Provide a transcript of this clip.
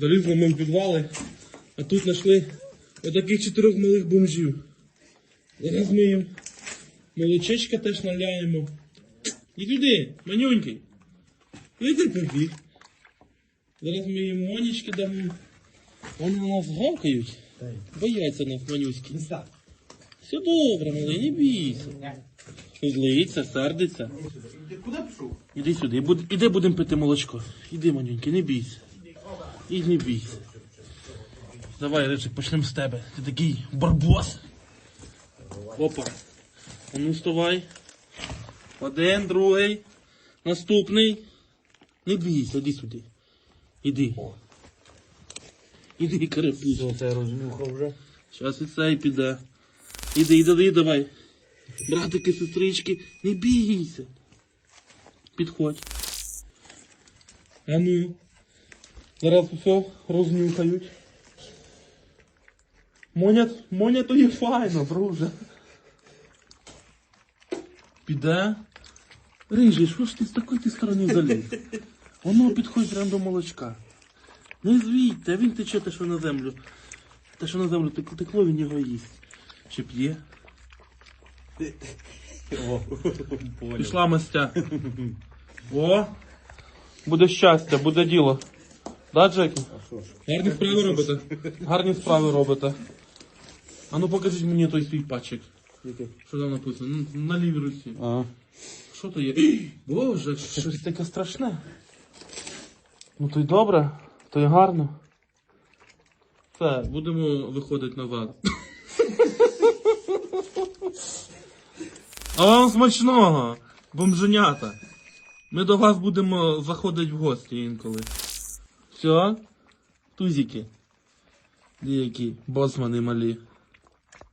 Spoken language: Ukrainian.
Залізли ми в підвали, а тут знайшли отаких чотирьох малих бомжів. Зараз ми їм молочечка теж наляємо. І туди, манюнький. Іди побіг. Зараз ми їм монічки дамо. Вони на нас гавкають. Бояться нас манюськи. Все добре, малий, не бійся. Злиться, сердиться. Куди пішов? Іди сюди, іди будемо пити молочко. Іди, манюньки, не бійся. І не бійся. Давай, Ричик, почнемо з тебе. Ти такий барбос. Опа. Ну вставай. Один, другий. Наступний. Не бійся, іди сюди. Іди. Іди, карапуз. Це рознюхав вже. Зараз і цей піде. Іди, іди, іди, давай. Братики, сестрички, не бійся. Підходь. А ну. Зараз все рознюхають. Моня, Моня то є файно, друже. Піде. Рижий, що ж ти з такої ти сторони заліз? Воно підходить прямо до молочка. Не звідьте, він тече те, що на землю. Те, що на землю текло, він його їсть. Чи п'є? О. Пішла мастя. О! Буде щастя, буде діло. Да, Джекі? Гарні справи робите. Гарні справи робите. А ну покажіть мені той свій пачик. Що там написано? Ну, На лівій руці. А. Що то є? Боже, щось таке страшне. Ну то й добре, то й гарно. Все, будемо виходити назад. А вам смачного, бомженята. Ми до вас будемо заходити в гості інколи. Все? Тузики. Деякі босмани малі.